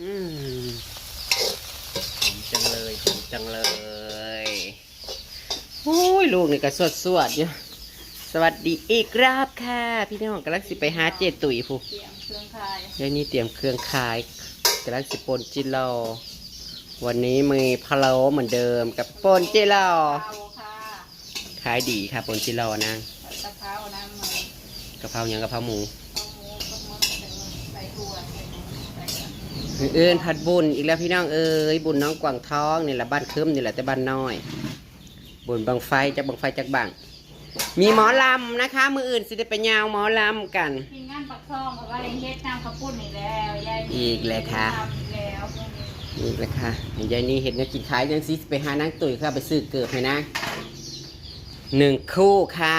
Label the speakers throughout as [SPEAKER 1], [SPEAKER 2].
[SPEAKER 1] อืมหอมจังเลยหอมจังเลยโอ้ยลูกนี่ก็สวดสวดๆอยู่สวัสดีอีกรอบค่ะ พี่น้องกำลังสิไปหาเจตุ๋ยผู้
[SPEAKER 2] เตรียมเครื่องคาย
[SPEAKER 1] เดี๋ยวนี้เตรียมเครื่องขายกำลังสิปนจิโลวันนี้มีพะโล้เหมือนเดิมกับปนจิโล
[SPEAKER 2] เอาค่ะ
[SPEAKER 1] ขายดีค่ะปนจิโลนะ
[SPEAKER 2] ผัดกะเพราน้ำมัน
[SPEAKER 1] กะเพรายังกะเพราหมู
[SPEAKER 2] เอาหมูต้มมะใส่ถั่วใส่หมูใส่กัน
[SPEAKER 1] เอินผัดบุญอีกแล้วพี่น้องเอ้ยบุญน้องกวางทองนี่แหละบ้านคืมนี่แหละแต่บ้านน้อย บุญบังไฟจากบังไฟจากบังมีหมอลำนะคะ มืออื่นสิได้ไปยาวหมอลำกัน
[SPEAKER 2] ทีมงานปักซองบอกว่าเฮ็ดน้ำข้าวปุ้นอีกแล้วยาย
[SPEAKER 1] อีกแล้วค่ะ
[SPEAKER 2] ทำอีกแล้วพวกนี้
[SPEAKER 1] นี่แหละค่ะเห็นยายนี่เห็นเนี่ยกินขายยังสิไปหานางตุ๋ยค่ะไปซื้อเกิดให้นะหนึ่งคู่ค่ะ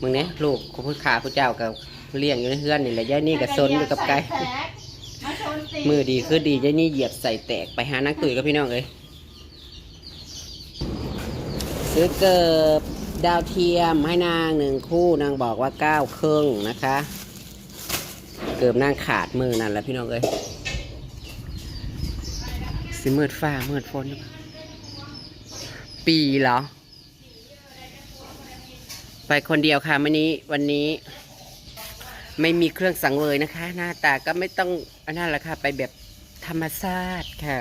[SPEAKER 1] มึงเนี้ยลูกคุณพุทธขาพระเจ้ากับเลี้ยงอยู่ในเฮือนนี่แหละยายนี่กับซนอยู่กับไก่
[SPEAKER 2] ใส่แพ็ค มาชนสี
[SPEAKER 1] มือดีคือดียานี่เหยียบใส่แตกไปหานางตุ๋ยกับพี่น้องเอ้ยซื้อเกิบดาวเทียมให้นางหนึ่งคู่นางบอกว่าเก้าครึ่งนะคะ เกิบนางขาดมือนั่นแหละพี่น้องเอ้ยสิมืดฟ้ามืดฝนปีเหรอ ไปคนเดียวค่ะวันนี้วันนี้ ไม่มีเครื่องสังเวยนะคะ หน้าตาก็ไม่ต้องอันนั้นแหละค่ะไปแบบธรรมชาติค่ะ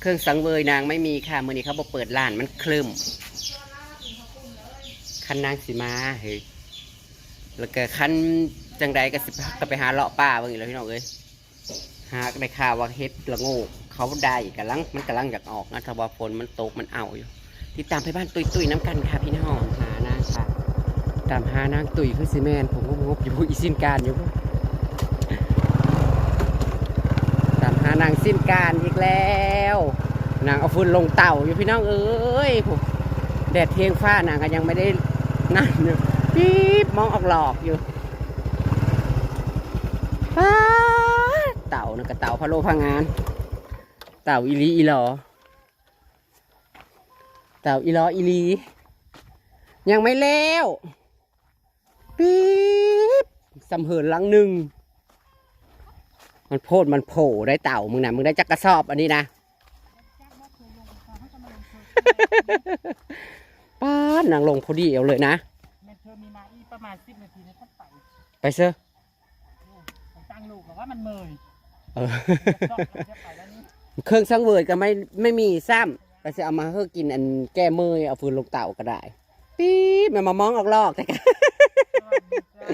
[SPEAKER 1] เครื่องสังเวยนางไม่มีค่ะมื่อนี้เขาบอกเปิดร้านมันคลึมคันนางสีมาเฮ้ยแล้วก็คันจังใดก็สิก็ไปหาเลาะป่าเบางอีกแล้วพี่น้องเอ้ยหาได้ข่าวว่าเฮ็ดละโงกเขาได้กำลังมันกำลังอยากออกนะถ้าว่าฝนมันตกมันเอาอยู่ติดตามไปบ้านตุยตุยน้ำกันค่ะพี่น้องหานาค่ะ ตามหานางตุยคือซีแมนผมก็งบอยู่อีสิ้นการอยู่ตามหานางสิ้นการอีกแล้วนางเอาฝุ่นลงเต่าอยู่พี่น้องเอ้ยผมแดดเทียงฟ้านางก็ยังไม่ได้นั่นอยู่ปี๊บมองออกหลอกอยู่เต่านะกระเต่าพะโลพางงาน เต่าอีลีอีหลอเต่าอีลออีลี ยังไม่แล้ว ปี๊บสำเหินลังหนึ่ง มันโพดมันโผล่ได้เต่ามึงนะมึงได้จักกระสอบอันนี้นะป้านางลงพอดีเอาเลยนะ
[SPEAKER 3] เธอมีมาอีประมาณสิบนาทีนะท่านไป
[SPEAKER 1] ไปเซอะ
[SPEAKER 3] ไปตั้งลูกบอกว่ามันเมย
[SPEAKER 1] เออเครื่องสังเวยก็ไม่ไม่มีซ้ำไปจะเอามาเพื่อกินอันแก้เมยเอาฟืนลงเต่าก็ได้ปี๊บมันมามองออกลอกแต่ก็
[SPEAKER 3] สวัสดีจ้า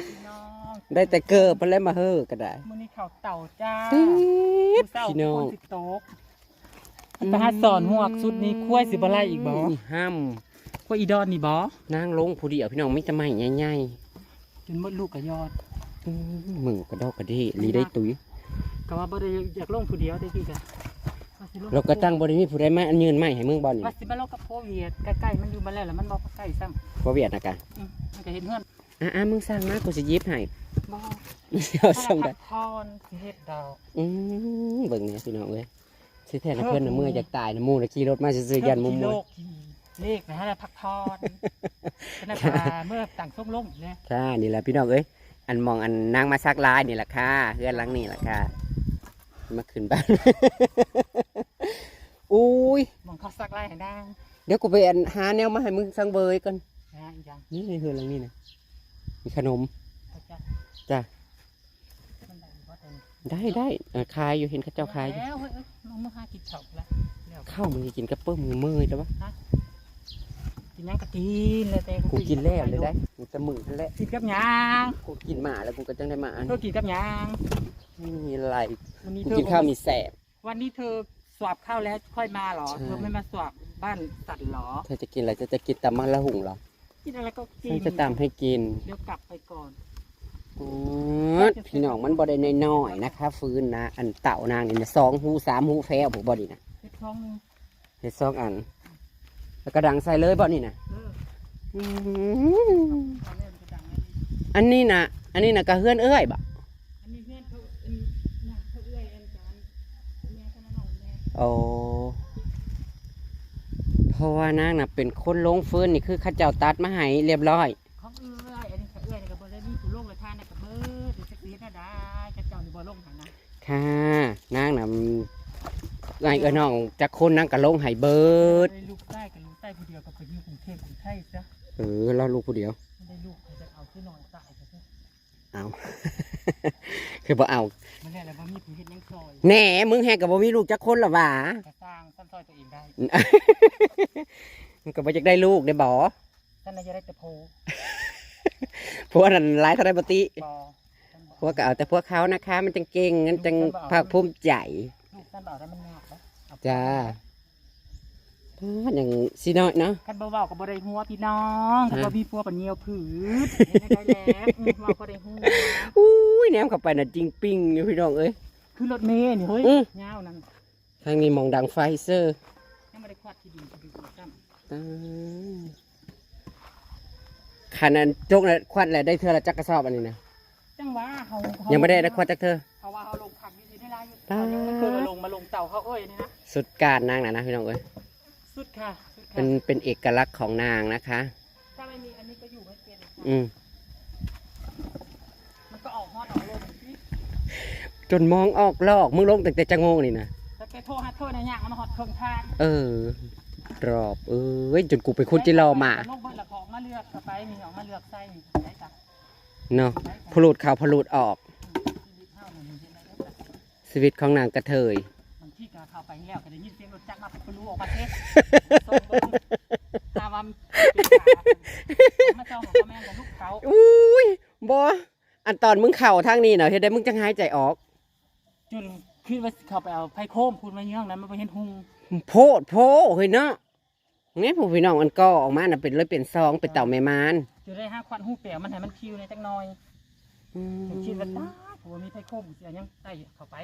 [SPEAKER 3] พี่น้อง
[SPEAKER 1] ได้แต่เกิบมันเล่มาเฮ้อก็ได้
[SPEAKER 3] มื้อนี้เขาเต่าจ้า
[SPEAKER 1] ปี๊บ
[SPEAKER 3] เศร้า
[SPEAKER 1] พี่น้อง
[SPEAKER 3] คนสิโต๊กไปหาสอนหวกสุดนี้คุ้ยสิบอะไรอีกบ่
[SPEAKER 1] ห้าม
[SPEAKER 3] คุ้ยอีดอนนี่บ่
[SPEAKER 1] นางลงผู้เดียวพี่น้องไม่จะไม่ใหญ่
[SPEAKER 3] จนหมดลูกกับยอด
[SPEAKER 1] ๆอื้อมึงกระดอกกระเดีลีได้ตุ้ย
[SPEAKER 3] ก็ว่าบ่ได้อยากลงผู้เดียวได้พี่กะว่าสิลง
[SPEAKER 1] เราก็ตั้งบริมีผู้ใดมาอันยืนไม่ให้มึงบอลนี่
[SPEAKER 3] ว่าสิมาลงกับโควิดใกล้ๆมันอยู่มาแล้วแล้วมันบ่ใกล้ซ้
[SPEAKER 1] เพราะเวียดนะกะำ
[SPEAKER 3] อืมมันก็เห็นเฮือน
[SPEAKER 1] อะอะมึงสร้างมากูจะยิบให้
[SPEAKER 3] บ่
[SPEAKER 1] เอาส่ง
[SPEAKER 3] พั
[SPEAKER 1] ได้
[SPEAKER 3] กพรสิเฮ็ดดอก
[SPEAKER 1] อืมเบิ่งเนี่ยพี่น้องเอ้ยสิแท้นะเพิ่นน่ะเมื่อยอยากตายนะหมู่น่ะขี่รถมาซื่อๆยันมุม
[SPEAKER 3] กิ
[SPEAKER 1] ม
[SPEAKER 3] โล
[SPEAKER 1] วย
[SPEAKER 3] กกี่เลขนะฮะพักพรเป็นนาคาเมื่อต่างส้มลงเนี่ย
[SPEAKER 1] ค่ะนี่แหละพี่น้องเอ้ยอันมองอันนางมาซักลายนี่แหละค่ะเฮือนหลังนี่แหละค่ะมาขึ้นบ้านอุ้ย
[SPEAKER 3] มองเขาซักไล่ให้ได้
[SPEAKER 1] เดี๋ยวกูไปอันหาแนวมาให้มึงสังเบยก่อน
[SPEAKER 3] นะอีกอย่าง
[SPEAKER 1] นี่ในเฮือนหลังนี่นะ มีขนม
[SPEAKER 3] เขาจะ
[SPEAKER 1] จ้ะ
[SPEAKER 3] มันได้บ่ได้
[SPEAKER 1] ได้ได้เออขายอยู่เห็นเข้าเจ้าขายอยู่
[SPEAKER 3] แล้วเฮ้ยเอ้ยน้องมื่อหากินเฉาแล้วเดี๋ยว
[SPEAKER 1] ข้าวมึงจะกินกับเปิ้มมึงเมื่อยแล้ววะ
[SPEAKER 3] กินยังกะกินเลยแต่
[SPEAKER 1] กูกินแล้วเลยได้กูจะมึงนั่นแหละ
[SPEAKER 3] กินกับหยาง
[SPEAKER 1] กูกินหมาแล้วกูก็จังได้มาอัน
[SPEAKER 3] เธอกินกับหยาง
[SPEAKER 1] ไม่มีอะไร
[SPEAKER 3] วันนี้
[SPEAKER 1] กู
[SPEAKER 3] เธอ
[SPEAKER 1] กินข้าวมีแสบ
[SPEAKER 3] วันนี้เธอสวบข้าวแล้วค่อยมาเหรอ
[SPEAKER 1] ใช่
[SPEAKER 3] เธอไม่มาสวบบ้านสัตว์เหรอ
[SPEAKER 1] เธอจะกินอะไรเธอจะกินตำมะละหุงเหรอ
[SPEAKER 3] กินอะไรก็กิ
[SPEAKER 1] ฉั
[SPEAKER 3] น
[SPEAKER 1] นจะตำให้กิน
[SPEAKER 3] เดี๋ยวกลับไปก่อน
[SPEAKER 1] อืดพี่น้องมันบ่ได้น้อยๆนะคะ ฟื้นนะ อันเต่านางนี่นะสองหูสามหูแฟวผมบ่ดีนะ
[SPEAKER 3] เฮ็ดท้องหนึง
[SPEAKER 1] เฮ็ดสองอัน แล้วก็ดังใส่เลยบ่นี่นะ
[SPEAKER 3] เออ
[SPEAKER 1] อืม
[SPEAKER 3] เอาแม่มันจะดังนะ
[SPEAKER 1] อันนี้นะอันนี้นะกระเฮือนเอ้ยบ่
[SPEAKER 3] อันนี้เพื่อนเขาอันน่ะเขาเอื้อยอันกันแม่เขามาเอาแม่
[SPEAKER 1] โอ้ เพราะว่านางน่ะเป็นคนลงฟื้นนี่คือเข้าเจ้าตัดมาให้เรียบร้อย
[SPEAKER 3] ของเอื้อยอันนี้เขาเอื้อยนี่ก็บ่ได้มีผู้ลงเลยท่านนะก็เบิดหรือจะเสียน่ะได้กระเจ้านี่บ่ลงหันนะ
[SPEAKER 1] ค่ะนางน่ะไงเอ้อน้องจักคนนางก็ลงให้เบิด
[SPEAKER 3] ได้ลูกใต้กับลูกใต้ผู้เดียวกับไปอยู่กรุงเทพกรุงไทยซะ
[SPEAKER 1] เออเราลูกผู้เดียว
[SPEAKER 3] ไม่ได้ลูกเขาจะเอาขึ้นนอนตายซะ
[SPEAKER 1] เอา คือบ่เอา
[SPEAKER 3] มันแน่แล้วว่ามีผู้เฮ็ดหยังซอย
[SPEAKER 1] แหน่มึงแฮกกับบ่มีลูกจักคนละหว่า
[SPEAKER 3] ก็สร้าง ซ้ำซอยตัวเองได้
[SPEAKER 1] มึงก็บ่อยากได้ลูกได้บ่
[SPEAKER 3] ท่านนายจะได้แต่โพ
[SPEAKER 1] พวกนั้นหลายเท่าไรบ่ติ
[SPEAKER 3] บอ
[SPEAKER 1] พวกก็เอาแต่พวกเขานะคะ มันจังเก่งมันจังภาคภูมิใจ
[SPEAKER 3] ลูกท่านบอกว่ามันยากนะเอไป
[SPEAKER 1] จ้าป้าดอย่างสิน้อยเนาะ
[SPEAKER 3] คันบ่เว้ากับบ่ได้หัวพี่น้องคันบ่มีผัวปานเหนียวผืดเฮ็ดได้แล้วอืมเว้าก็ได้หัว
[SPEAKER 1] อุ้ยแหนมเข้าไปน่ะจริงปิ้งอยู่พี่น้องเอ้ย
[SPEAKER 3] คือรถเมล์นี่เฮ้ย
[SPEAKER 1] อืม
[SPEAKER 3] ยาวนั่น
[SPEAKER 1] ทางนี้มองดังไฟเซอร์
[SPEAKER 3] ยังบ่ได้ควัดที่ดินที่ดินซ้ำ
[SPEAKER 1] อ่าขนาดจกน่ะควันแหละได้เธอละจักกระสอบอันนี้นะ
[SPEAKER 3] จังว่าเฮา
[SPEAKER 1] ยั
[SPEAKER 3] ยัง
[SPEAKER 1] ไม่ได้ได้ควันจักเธอ
[SPEAKER 3] เพราะว่าเฮาลงพักอยู่ที่ได้หลายอยู่
[SPEAKER 1] ป๊าด
[SPEAKER 3] เขายังไม่เคยมาลงมาลงเต่าเขาเอ้ยนี่นะ
[SPEAKER 1] สุดการนางน่ะนะพี่น้องเอ้ย
[SPEAKER 3] สุดค่ะสุด
[SPEAKER 1] เป็
[SPEAKER 3] ค่ะ
[SPEAKER 1] นเป็นเอกลักษณ์ของนางนะคะ
[SPEAKER 3] ถ้าไม่มีอันนี้ก็อยู่ไม่เป็นค่ะ
[SPEAKER 1] อืม
[SPEAKER 3] มันก็ออกฮอดออกลงสิ
[SPEAKER 1] จนมองออกลอกมึงลงตั้งแต่จะโงงนี่นะ
[SPEAKER 3] แต่แกโทรหาโทษในย่างมันฮอดเครื่องทาง
[SPEAKER 1] เออ รอบ เอ้ยจนกูไปคุดจิรอมา
[SPEAKER 3] ลงเบิ่งและของมาเลือกเข้าไปมีของมาเลือกใส่นี่ได้จ้ะ
[SPEAKER 1] เนาะพลุดข่าวพลุดออก
[SPEAKER 3] ชีวิตเฮามันมีเฮ็ดได้จ้ะ
[SPEAKER 1] ชีวิตของนางกระเทย
[SPEAKER 3] บางทีก็เข้าไปแล้วก็ได้ยินเสียงรถจักรมาเป็นรู้ออกมาเทศส่งเบิ่งตาว่ามันเป็นขามาเจ้าของพ่อแม่ของลูกเขา
[SPEAKER 1] อุ้ยบออันตอนมึงเข่าทางนี้เนาะเฮ็ดได้มึงจังหายใจออก
[SPEAKER 3] จน คือว่าเข้าไปเอาไผ่โคมพูดมาเยื่องนั้นมันไปเห็นหุง
[SPEAKER 1] โพดโพเฮ้ยเนาะเนี่ยผู้พี่น้องมันก็ออกมาน่ะเป็นเลยเป็นซองเป็นเต่าแม่มาน
[SPEAKER 3] จะได้ห้าควันหูเปียมันให้มันคิวในจักหน่อย
[SPEAKER 1] อืม
[SPEAKER 3] ผมคิดว่าตาผมว่ามีไผ่โคมเสียยังใส่เข้าไป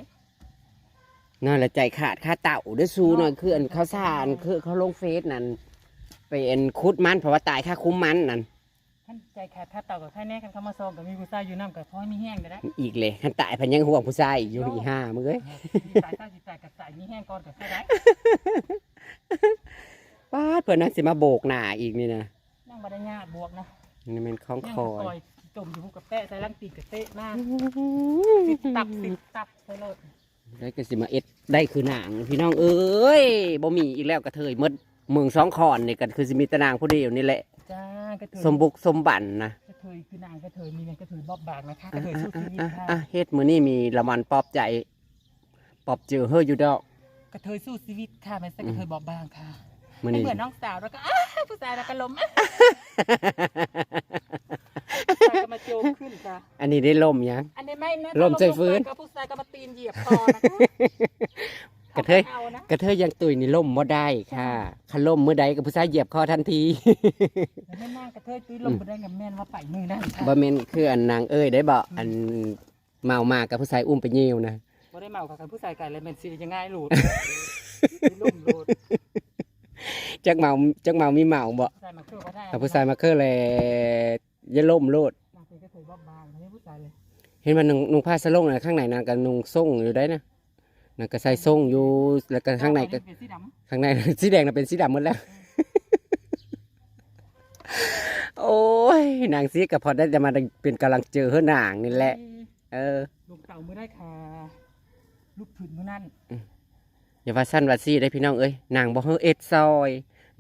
[SPEAKER 1] นั่นแหละใจขาดค่าเต่าเด้วยซูหน่อยคืออันเขาสานคือเขาลงเฟซนั่นเป็นคุดมันเพราะว่าตายค่าคุ้มมันนั่น
[SPEAKER 3] ท่านใจขาดถ้าเต่ากับไผ่แน่กันเข้ามาซองกับมีผู้ชายอยู่น้ำกับพ่อให้มีแห้งได้ได้
[SPEAKER 1] อีกเลยขันตายพันยังห่วงผู้ชายอีกอยู่อีห้ามึงเอ้ย
[SPEAKER 3] สายตาสิแตกกับสายมีแห้งก่อนกับใช่ได้
[SPEAKER 1] ป้าดเพื่อนนั่นสิมาโบกหน้าอีกนี่นะ
[SPEAKER 3] นั่งบันไดญาติบวกนะ
[SPEAKER 1] นี่มันคล้อง
[SPEAKER 3] นั่ง
[SPEAKER 1] คอ
[SPEAKER 3] คอยยจมอยู่พวกกับแปะใส่ลังตีกับเตะมากสิบตับสิบตับใส่เลย
[SPEAKER 1] ได้ก็สิมาเอ็ดได้คือหนางพี่น้องเอ้ยบ่มีอีกแล้วกระเทยหมดเมืองสองคอนนี่ก็คือสิมีแตนางผู้เดียวนี่แหละ
[SPEAKER 3] จ้ากระเทย
[SPEAKER 1] สมบุกสมบันนะ
[SPEAKER 3] กระเทยคือนางกระเทยมีเงินกระเทยบอบบางนะคะกระเทยสู้ชีวิตค่ะ
[SPEAKER 1] อะเฮ็ดมือนี้มีละมันปอบใจปอบเจอเฮ้ยอยู่ดอก
[SPEAKER 3] กระเทยสู้ชีวิตค่ะไม่ใช่กระเทยบอบบางค่ะ
[SPEAKER 1] มื้อนี้
[SPEAKER 3] เหมือนน้องสาวแล้วก็ผู้ชายแล้วก็ล้มผู้ชายก็มาโจมขึ้นค่ะ
[SPEAKER 1] อันนี้ได้ล่มยัง
[SPEAKER 3] อันนี้ไม่นะ
[SPEAKER 1] ล้มใจฟื้น
[SPEAKER 3] ก็ผู้ชายก็มาตีนเหยียบคอนะคะ
[SPEAKER 1] กระเทย
[SPEAKER 3] เอานะ
[SPEAKER 1] กระเทยยังตุยนี่ล่มบ่ได้ค่ะคันล่มเมื่อใดกับผู้ชายเหยียบคอทันที
[SPEAKER 3] แล้วแม่นางกระเทยตุ้ยลงไปได้กับแม่นว่าไปมือนั่นค่ะ
[SPEAKER 1] บ่แม่นคืออันนางเอ้ยได้บ่อันเมามากับผู้ชายอุ้มไปเยี่ยวนะ
[SPEAKER 3] บ่ได้เมากับกันผู้ชายไก่เลยแม่นสิยังง่ายหลุดลุ่มหลุด
[SPEAKER 1] จักเมาจักเมามีเมาบ่
[SPEAKER 3] ผู้ชายมาคือว่าได้
[SPEAKER 1] กับผู้ชายมาคือแลอย่าล่มโลด
[SPEAKER 3] นางเป็นกระเทยบอบบางไม่ใช่ผู้ชายเลย
[SPEAKER 1] เห็นมันนุ่งนุ่งผ้าสลงน่ะข้างในนางก็นุ่งส่งอยู่ได้นะ นางก็ใส่ส่งอยู่แล้วก็ข้างในก็
[SPEAKER 3] เป็นสีด
[SPEAKER 1] ข้างใน สีแดงน่ะเป็นสีดำหมดแล้ว โอ้ยนางซีก็พอได้จะมาเป็นกำลังเจอเฮือนางนี่ำแหละ เออ
[SPEAKER 3] ลูกเต่ามือได้ค่ะลูกผืนมือนั่น
[SPEAKER 1] อย่าว่าสั้นว่าซี่ได้พี่น้องเอ้ยนางบ่เฮอเอ็ดซอย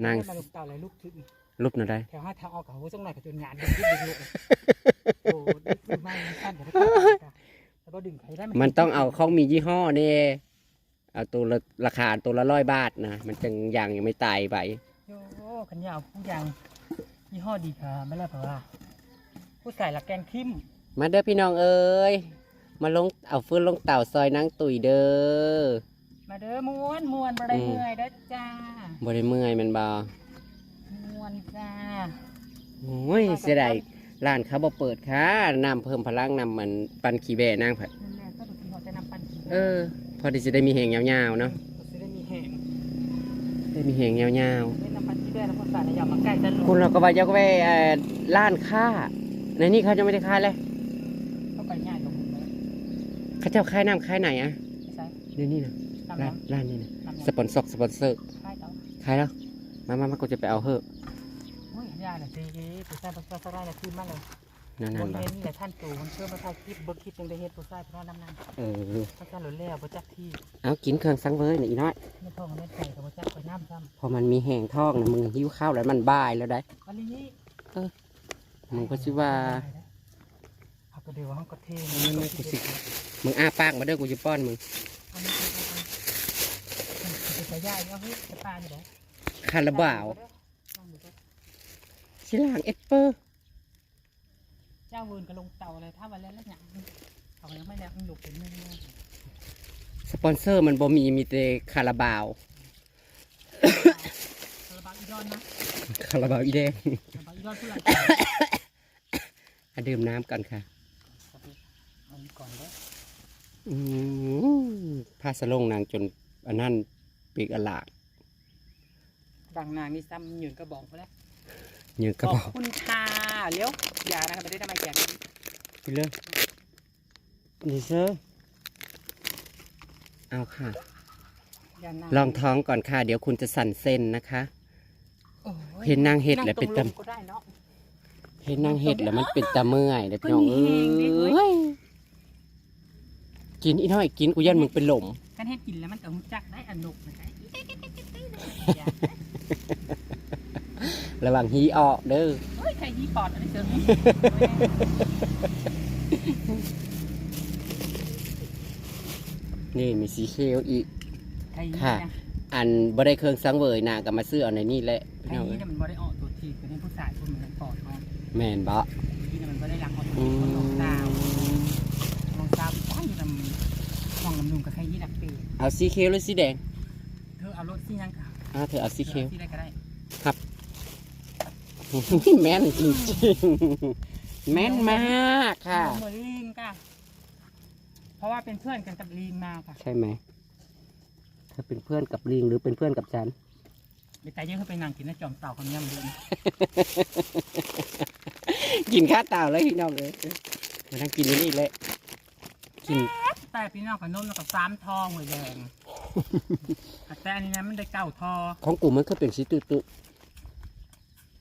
[SPEAKER 1] นาง
[SPEAKER 3] ได้มาลูกเต่าอะไรลูกถึง
[SPEAKER 1] รูปหน่อยได้
[SPEAKER 3] แถวห้าทางออกกับหัวจังหน่อยกับจนงานดึงดึงดึงลูกโอ้ดึงดึงไม่สั้นเดี๋ยวไป ตัดแล้วก็ดึงใครได้
[SPEAKER 1] มันต้องเอาของมียี่ห้อนี่เอาตัวละราคาตัวละร้อยบาทนะมันจังยังยังไม่ตายไป
[SPEAKER 3] โอ้ขันยาวผู้ยังยี่ห้อดีค่ะไม่แล้วเพราะว่าผู้ใส่ละแกงคิม
[SPEAKER 1] มาเด้อพี่น้องเอ้ยมาลงเอาฟื้นลงเต่าซอยนางตุยเด้อ
[SPEAKER 3] มาเด้อม้วนม้วนบะได้
[SPEAKER 1] อืม
[SPEAKER 3] เมื่อยเด้อจ้า
[SPEAKER 1] บ่ได้เมื่อยแมันบ่
[SPEAKER 3] ม้วนจ้า
[SPEAKER 1] โอ้ยเสียดาย ร้านเขาบ่เปิดค่ะน้ำเพิ่มพลังน้ำมันปันขี้แบ่นางผัด
[SPEAKER 3] นั่นแหละก็ดูที่เขาจะนำปันขี
[SPEAKER 1] เออ พอที่จะได้มีแหงยาวๆเนาะ
[SPEAKER 3] ก็จะได้มีแห้ง
[SPEAKER 1] ได้มีแหงยาว
[SPEAKER 3] ไม่นำปันขีได้แล้วคนใส่แล้วอย่ามาใกล้จะหลุ
[SPEAKER 1] ๆคุณเราก็ว่าจะไปเอ่อร้านค้าในนี้เขาจะไม่ได้ขายเลย
[SPEAKER 3] เข้าไปง่ายลงเลย
[SPEAKER 1] เขาเจ้าขายน้ำขายไหนอะ
[SPEAKER 3] ไม่ใช่
[SPEAKER 1] ในนี่นะ
[SPEAKER 3] นำ
[SPEAKER 1] ร้าน
[SPEAKER 3] น้ำ
[SPEAKER 1] ร้านนี้นะ
[SPEAKER 3] นำ
[SPEAKER 1] สปอนเซอร์สปอนเซอร์
[SPEAKER 3] ใช่เจ้า
[SPEAKER 1] ขายแล้วมามามากูจะไปเอาเถอะ
[SPEAKER 3] โอ้ยยา น่ะสิผู้ชายผู้ชายสไลด์น่ะขึ้นมาเลย
[SPEAKER 1] นั่น
[SPEAKER 3] บ
[SPEAKER 1] นั่น
[SPEAKER 3] น
[SPEAKER 1] บ่
[SPEAKER 3] เห็นแหละท่านตู่มันเชื่อมาถ่ายคลิปเบิ่งคลิปจังได้เฮ็ดผู้ชายพี่น้องน้ำนาง
[SPEAKER 1] เออ
[SPEAKER 3] พระเจ้าหลุดแล้วบ่จักที่
[SPEAKER 1] เอากินเครื่องสังเวยหน่อยอีน้อย
[SPEAKER 3] ไม่ท้องไม่ไข่กับบ่จักไปน้ำซ้
[SPEAKER 1] พอมันมีแห้งท้องนะมึงหิวข้าวแล้วมันบ่ายแล้วได้ำ
[SPEAKER 3] อันนี้
[SPEAKER 1] มึงก็สิว่า
[SPEAKER 3] เอาก็เดี๋ยวห้องก็เท
[SPEAKER 1] มึงกูสิ มึงอ้าปากมาเด้อกูจะป้อนมึง
[SPEAKER 3] อันนี้อันนี้อันนี้จะย่ายเอาเฮ้ยจะปลาอยู่ไหน
[SPEAKER 1] คาราบาว สิล่างเอสเปอร์
[SPEAKER 3] เจ้าเวิร์นก็ลงเตาเลยถ้าวันแล้วแล้วเนี่ยเขายังไม่แล้วมันหลุดเป็นมือ
[SPEAKER 1] สปอนเซอร์มันบ่มีมีแต่คาราบาว
[SPEAKER 3] คาราบาวอีดอนนะ
[SPEAKER 1] คาราบาวอีแดง
[SPEAKER 3] คาราบาวอีดอนผู้หลัง
[SPEAKER 1] อะดื่มน้ำก่อนค่ะ
[SPEAKER 3] เอาก่อนเลย
[SPEAKER 1] อืมพาสะลงนางจนอันนั้นปีกอลาด
[SPEAKER 3] บางนางนี่ซ้ำหยืนกระบอกไปแล้ว
[SPEAKER 1] เนื้อกระ
[SPEAKER 3] ข
[SPEAKER 1] บ
[SPEAKER 3] อ
[SPEAKER 1] อบก
[SPEAKER 3] คุณค่ะเลี้ยวอย่านะครับไม่ได้ทำไมแจก
[SPEAKER 1] ไปเลยนี่เซอร์เอาค่ะ
[SPEAKER 3] อย่านาง
[SPEAKER 1] ลองท้องก่อนค่ะ เดี๋ยวคุณจะสั่นเส้นนะคะ
[SPEAKER 3] โอ้ย
[SPEAKER 1] เห็นนางเห็ดแล้วเป็น
[SPEAKER 3] นั่
[SPEAKER 1] ตำ
[SPEAKER 3] งรงๆก็ได้เนาะ
[SPEAKER 1] เห็นนางเห็ดแล้วมันเป็นตาเมื่อยเด้อพี่น้อง
[SPEAKER 3] เพิ่
[SPEAKER 1] เอน
[SPEAKER 3] มีแห้งเด้อเว้้
[SPEAKER 1] ยกินอีน้อยกินกูยันมึงเป็นหลม
[SPEAKER 3] กันเฮ็ดกินแล้วมันก็หุ่จักได้อันนุกนะคะ
[SPEAKER 1] ระวังฮีออกเด้อ
[SPEAKER 3] เฮ้ยใครยี่ปอดอะไรเจอ
[SPEAKER 1] นี่มีสีเขียวอีก
[SPEAKER 3] ใครยี่
[SPEAKER 1] ค่ะ
[SPEAKER 3] นะ
[SPEAKER 1] อันบ่ได้เครื่องสังเวยนางก็มาซื้อเอาในนี่แหละ
[SPEAKER 3] ใคร
[SPEAKER 1] พี่น้อง
[SPEAKER 3] ยี่เนี่ยมันบ่ได้ออกตัวทีเป็นผู้ชายคนมันปอดเนาะ
[SPEAKER 1] แม่นบ่
[SPEAKER 3] ยี่เนี่ยมันบ่ได้รักออกตัว
[SPEAKER 1] อื
[SPEAKER 3] ทีคนลงดาว
[SPEAKER 1] ม
[SPEAKER 3] ลงดาวป้ายอยู่ลำห้องลำนุงกับใครยี่ดักเปย์
[SPEAKER 1] เอาสีเขียวหรือสีแดง
[SPEAKER 3] เธอเอารถที่ยังค่ะ
[SPEAKER 1] อ่าเธอเอาสีเขียว
[SPEAKER 3] ที่ได้ก็ได้
[SPEAKER 1] แม่นจริงๆ แม่นมากค่ะ
[SPEAKER 3] เหมือนลิงค่ะ เพราะว่าเป็นเพื่อนกันกับลิงมาค่ะ
[SPEAKER 1] ใช่ไหมเธอเป็นเพื่อนกับลิงหรือเป็นเพื่อนกับฉัน
[SPEAKER 3] ไปแต่ยังเขาไปนั่งกินน้ำจอมเต่าคนย่ำดู
[SPEAKER 1] กินข้าวเต่าเลยพี่น้องเลยมานั่งกินอยู่นี่เลยกิน
[SPEAKER 3] แต่พี่น้องกับนมแล้วก็สามทองหวยแดงแต่อันนี้นะมันได้เก้าทอ
[SPEAKER 1] ของกูมันก็เป็นสีตุตุ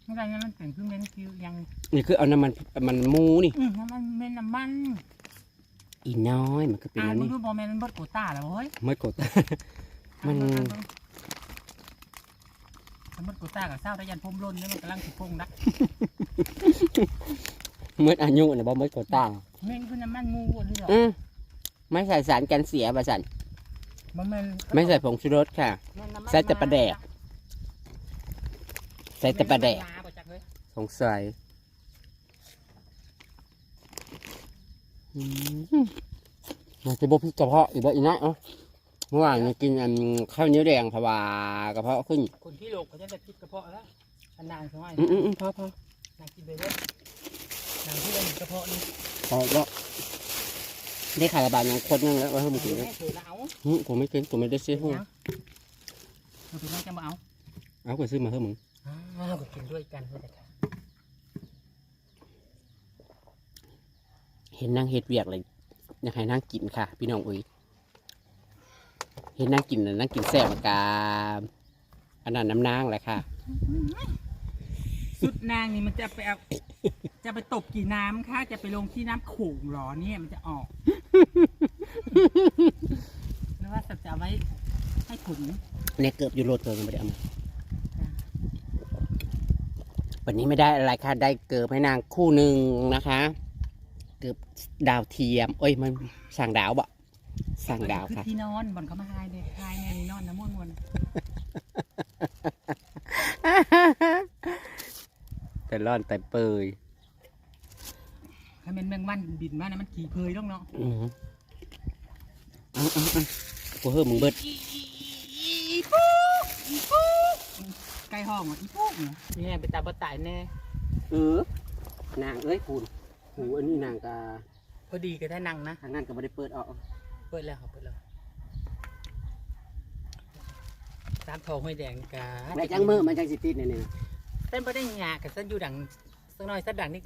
[SPEAKER 3] เมื่อไงนั้นมันเป็นเพิ่งเล่นคิวยัง
[SPEAKER 1] นี่คือเอาน้ำมันมันหมูนี่
[SPEAKER 3] อืมน้ำมันเป็นน้ำมัน
[SPEAKER 1] อีน้อยมันก็เป็น
[SPEAKER 3] อ่า
[SPEAKER 1] อั
[SPEAKER 3] น
[SPEAKER 1] น
[SPEAKER 3] มึง
[SPEAKER 1] นี้
[SPEAKER 3] ดูบอแมนมันบดโกต้าแล้วเฮ้ย
[SPEAKER 1] ไม่กด มัน
[SPEAKER 3] มันบดโกต้ากับเศร้าได้ยันพรมล้นเนี่ยมันกำลังสิพงนัก
[SPEAKER 1] เมื่ออายุนะบ่ไม่กดต่าง
[SPEAKER 3] เม่นคือน้ำมันมูหรือเปล่า
[SPEAKER 1] อืมไม่ใส่สารกันเสียบะสัน
[SPEAKER 3] มันเป็น
[SPEAKER 1] ไม่ใส่ผงชูรสค่ะ ใส่แต่ปลาแดกใส่แต่ปลาแดกสงสัยอืมน่าจะบอกพี่กระเพาะอีกบ่อีนะเอ้าเมื่อวานเนี่ยกินอันข้าวเหนียวแดงผวากระเพาะขึ้น
[SPEAKER 3] คนที่โลกเขาจะได้พิษกระเพาะแล้วอันนางเขาให้
[SPEAKER 1] อืมอืมอืมพอพอนา
[SPEAKER 3] งกินไปเลยนางที่เป็นกระเพาะนี่
[SPEAKER 1] พอแล้วได้ขายระบาดยังคนนึงแล้วว่าให้มึงกิน
[SPEAKER 3] แม่
[SPEAKER 1] นะ
[SPEAKER 3] ถือแล้วเอา
[SPEAKER 1] หึผมไม่กินผมไม่ได้ซื้อให้
[SPEAKER 3] ยังมันเป็นแม่จะมาเอา
[SPEAKER 1] เอาไปซื้อมาให้มึง
[SPEAKER 3] อ้าวก็กินด้วยกันเลยค่ะ
[SPEAKER 1] เห็นนางเฮ็ดเวียกเลยอยากให้นางกินค่ะ พี่น้องอุ้ยเห็นนางกินน่ะนางกินแซ่บกาอันนั้นน้ำนางแหละค่ะ
[SPEAKER 3] สุดนางนี่มันจะไปเอาจะไปตบกี่น้ำคะจะไปลงที่น้ำโขงหรอเนี่ยมันจะออกแล้วว่าสับจะเอาไว้ให้ผุน
[SPEAKER 1] เนี่ยเกือบอยู่โรดเกินไม่ได้เอามา วันนี้ไม่ได้อะไรค่ะ ได้เกิบให้นางคู่หนึ่งนะคะ เกือบดาวเทียม เอ้ยมันสั่งดาวบ่สั่งดาว
[SPEAKER 3] คือ
[SPEAKER 1] ค่ะ
[SPEAKER 3] ที่นอนบ่อนเขามาหายเลยหายแน่นี่นอนน้ำมันวน
[SPEAKER 1] แต่ร่อนแต่เปย
[SPEAKER 3] ให้เป็นแมงวันบินมานะมันขี่เพยต้องเนาะ
[SPEAKER 1] อือหือเอาเอาเอากูเฮ้ยมึงเบิด
[SPEAKER 3] ไก่ห้องอะอีปุ๊กเนี่ยนี่แน่ไปตาบ่ตายแน่
[SPEAKER 1] เออนางเอ้ยคุณหูอันนี้นางกา
[SPEAKER 3] พอดีก็ได้นั่งนะ
[SPEAKER 1] ทางนั้นก็ไม่ได้เปิดออก
[SPEAKER 3] เปิดแล้วครับเปิดแล้วตามทองห้อยแดงกา
[SPEAKER 1] ในจังมือมันจังสิติดเนี่ยนี่นะ
[SPEAKER 3] เต้นบ่ได้หยากับเส้นอยู่ดังสักหน่อยสักดังนี่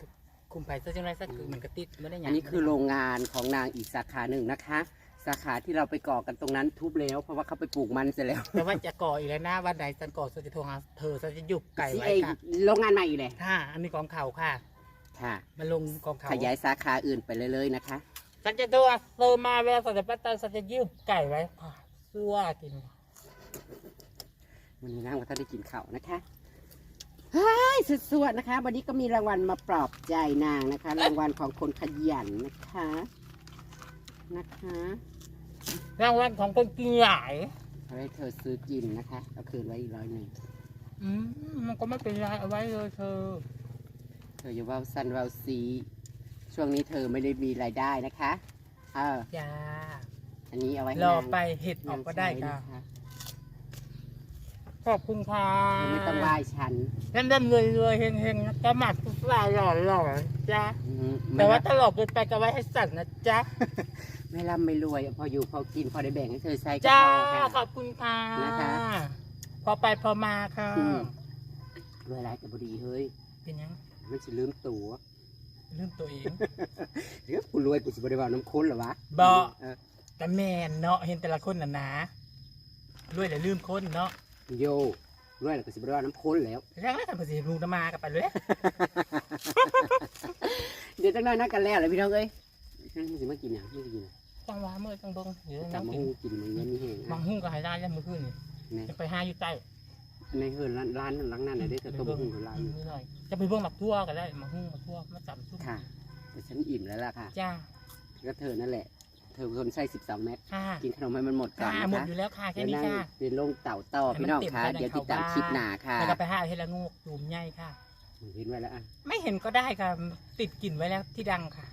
[SPEAKER 3] คุมไผ่สักจังไรสักคือมันก็ติดไม่ได้หยา
[SPEAKER 1] อันนี้คือโรงงานของนางอีกสาขาหนึ่งนะคะ สาขาที่เราไปก่อกันตรงนั้นทุบแล้ว เพราะว่าเขาไปปลูกมันเสร็จแล้ว
[SPEAKER 3] แต่ว่าจะก่ออีกแล้วนะวันไหนสันก่อสันจะโทรหาเธอสันจะยุบไก่
[SPEAKER 1] สิ
[SPEAKER 3] ไว้
[SPEAKER 1] เอ้ย
[SPEAKER 3] ค่ะ
[SPEAKER 1] โรงงานใหม่อีกเลย
[SPEAKER 3] ค่ะอันนี้ของเขาค่ะ
[SPEAKER 1] ค่ะ
[SPEAKER 3] มาลงกองเขา
[SPEAKER 1] ขยายสาขาอื่นไปเลยๆนะคะ
[SPEAKER 3] ฉันจะตัวเติมมาเวลาสัตว์ปัตตาฉันจะยืมไก่ไว้ค่ะซัวกิน
[SPEAKER 1] วันนี้นั่งว่าถ้าได้กินข้าวนะคะเฮ้ยสวดๆนะคะ วันนี้ก็มีรางวัลมาปลอบใจนางนะคะ รางวัลของคนขยันนะคะ นะคะ
[SPEAKER 3] รางวัลของคนกินใหญ่
[SPEAKER 1] เอาให้เธอซื้อกินนะคะ เอาคืนไว้อีกร้อยหนึ่ง
[SPEAKER 3] อืมมันก็ไม่เป็นไรเอาไว้เลยเธอ
[SPEAKER 1] เธออย่าเว่าสั้นเว่าซีช่วงนี้เธอไม่ได้มีรายได้นะคะ เออ
[SPEAKER 3] จ้า
[SPEAKER 1] อันนี้เอาไว้ให้
[SPEAKER 3] รอนา
[SPEAKER 1] ง
[SPEAKER 3] ไปเห็ดออกก็ได้
[SPEAKER 1] นาง
[SPEAKER 3] ค่ะ
[SPEAKER 1] ใช้น
[SPEAKER 3] ขอบคุณค่ะ
[SPEAKER 1] เธอไม่ต้องไหว้ฉัน
[SPEAKER 3] นั่นดำเงินรวยเฮงเฮงๆนะก็หมัดทุกลายหล่อหล่อๆจ้า
[SPEAKER 1] อืม
[SPEAKER 3] แต่
[SPEAKER 1] ไม่
[SPEAKER 3] ว่า
[SPEAKER 1] รับ
[SPEAKER 3] ตลกเกินไปก็ไว้ให้สั่นนะจ๊ะ
[SPEAKER 1] ไม่ร่ำไม่รวยพออยู่พอกินพอได้แบ่งให้เธอใช้ก็
[SPEAKER 3] จ้า
[SPEAKER 1] พอค่ะ
[SPEAKER 3] ขอบคุณค่ะ
[SPEAKER 1] นะคะ
[SPEAKER 3] พอไปพอมาค่ะ
[SPEAKER 1] อืมรวยหลายกับบดีเฮ้ย
[SPEAKER 3] เป็นยัง
[SPEAKER 1] มันจะลืมตัว
[SPEAKER 3] ลืมตัวเอง
[SPEAKER 1] เดี๋ยวกูรวยกูสิบริวารน้ำค้นเหรอวะ
[SPEAKER 3] บ่
[SPEAKER 1] เออ
[SPEAKER 3] แต่แมนเนาะเห็นแต่ละคนน่ะนะรวยแต่ลืมคนเนาะ
[SPEAKER 1] โยรวยแล้วก็สิบริวารน้ำค้นแล้ว
[SPEAKER 3] แล้วแล้วกันภาษีลุงตะมากันไปเลย
[SPEAKER 1] เดี๋ยวจังได้นัดกันแล้วเลยพี่น้องเอ้ยนั่นมันสิมากินอะไม่กินอะ
[SPEAKER 3] จังหวะเมื่อจังเบงเดี๋ยว
[SPEAKER 1] จั
[SPEAKER 3] นั่
[SPEAKER 1] บ
[SPEAKER 3] ง
[SPEAKER 1] มา
[SPEAKER 3] กิน
[SPEAKER 1] หูกินมันเงี้ยมีแห้ง
[SPEAKER 3] มังหุ้งกับไฮร้านแล้วมือขึ้นนี่
[SPEAKER 1] นี่
[SPEAKER 3] จะไปหาอยู่ใต้
[SPEAKER 1] ในเฮือนร้านร้านหลังนั้นน่ะได้เธอต้มหูของร้านอยู่
[SPEAKER 3] หน่อยจะไปเบิ่งหมักทั่วกันได้มังหุ้งหมักทั่วมาจำซุป
[SPEAKER 1] ค่ะแต่ฉันอิ่มแล้วล่ะค่ะ
[SPEAKER 3] จ้า
[SPEAKER 1] ก็เธอนั่นแหละ เธอเป็นคนใช้สิบสองเม็ด
[SPEAKER 3] ค่ะ
[SPEAKER 1] กินขนมให้มันหมดก่อน
[SPEAKER 3] ค่ะ
[SPEAKER 1] นะ
[SPEAKER 3] หมด
[SPEAKER 1] คะ
[SPEAKER 3] อยู่แล้วค่ะแค่
[SPEAKER 1] เดี๋ยว
[SPEAKER 3] นี้
[SPEAKER 1] นั่ง
[SPEAKER 3] ค่ะ
[SPEAKER 1] เป็นลงเต่าต่อพี่น้องค่ะ
[SPEAKER 3] ให้มันติดไปใน
[SPEAKER 1] เดี๋ยวติดตาม
[SPEAKER 3] เขาบ้าน
[SPEAKER 1] คลิปหน้าค่ะ
[SPEAKER 3] แล้วก็ไปหาเฮดละงูกตูมใหญ่ค่ะ
[SPEAKER 1] เห็นไว้แล้วอะ
[SPEAKER 3] ไม่เห็นก็ได้ค่ะ ติดกลิ่นไว้แล้วที่ดังค่ะ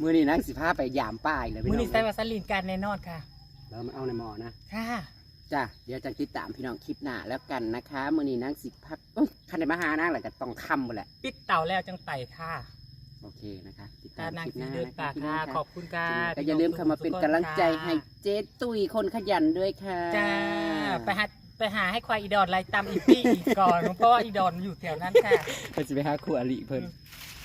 [SPEAKER 1] มือนี้นั่งสิบห้าไปยามป้ายเลยพี่
[SPEAKER 3] มือ
[SPEAKER 1] น้อ
[SPEAKER 3] นี้
[SPEAKER 1] ง
[SPEAKER 3] ใส่วาสลีนการแน่นอนค่ะ
[SPEAKER 1] เรามาเอาในหมอนะ
[SPEAKER 3] ค่ะ
[SPEAKER 1] จ้ะเดี๋ยวจะติดตามพี่น้องคลิปหน้าแล้วกันนะคะมือนี้นั่งสิบพักเอ้ยคันในมาหานั่งแหละก็ต้องคำหมดแหละ
[SPEAKER 3] ปิดเต่าแล้วจังไต่ค่ะ
[SPEAKER 1] โอเคนะคะ ติด
[SPEAKER 3] กา
[SPEAKER 1] ตารม
[SPEAKER 3] นาง
[SPEAKER 1] คลิปห
[SPEAKER 3] สี
[SPEAKER 1] น้า
[SPEAKER 3] เดิน
[SPEAKER 1] นะ
[SPEAKER 3] ป่า
[SPEAKER 1] คะพี่น้
[SPEAKER 3] ค่ะ
[SPEAKER 1] อง
[SPEAKER 3] ขอบคุณค่ะ
[SPEAKER 1] ก็อย่าลืมเข้ามาเป็นกำลังใจให้เจ๊ตุ้ยคนขยันด้วยค่ะ
[SPEAKER 3] จ้า ไปหาไปหาให้ควายอีดอนไล่ตามอีปี้อีกก่อน เพราะว่าอีดอนอยู่แถวนั้นค่ะ
[SPEAKER 1] เพิ่นจะไปหาครูอลิเพิ่น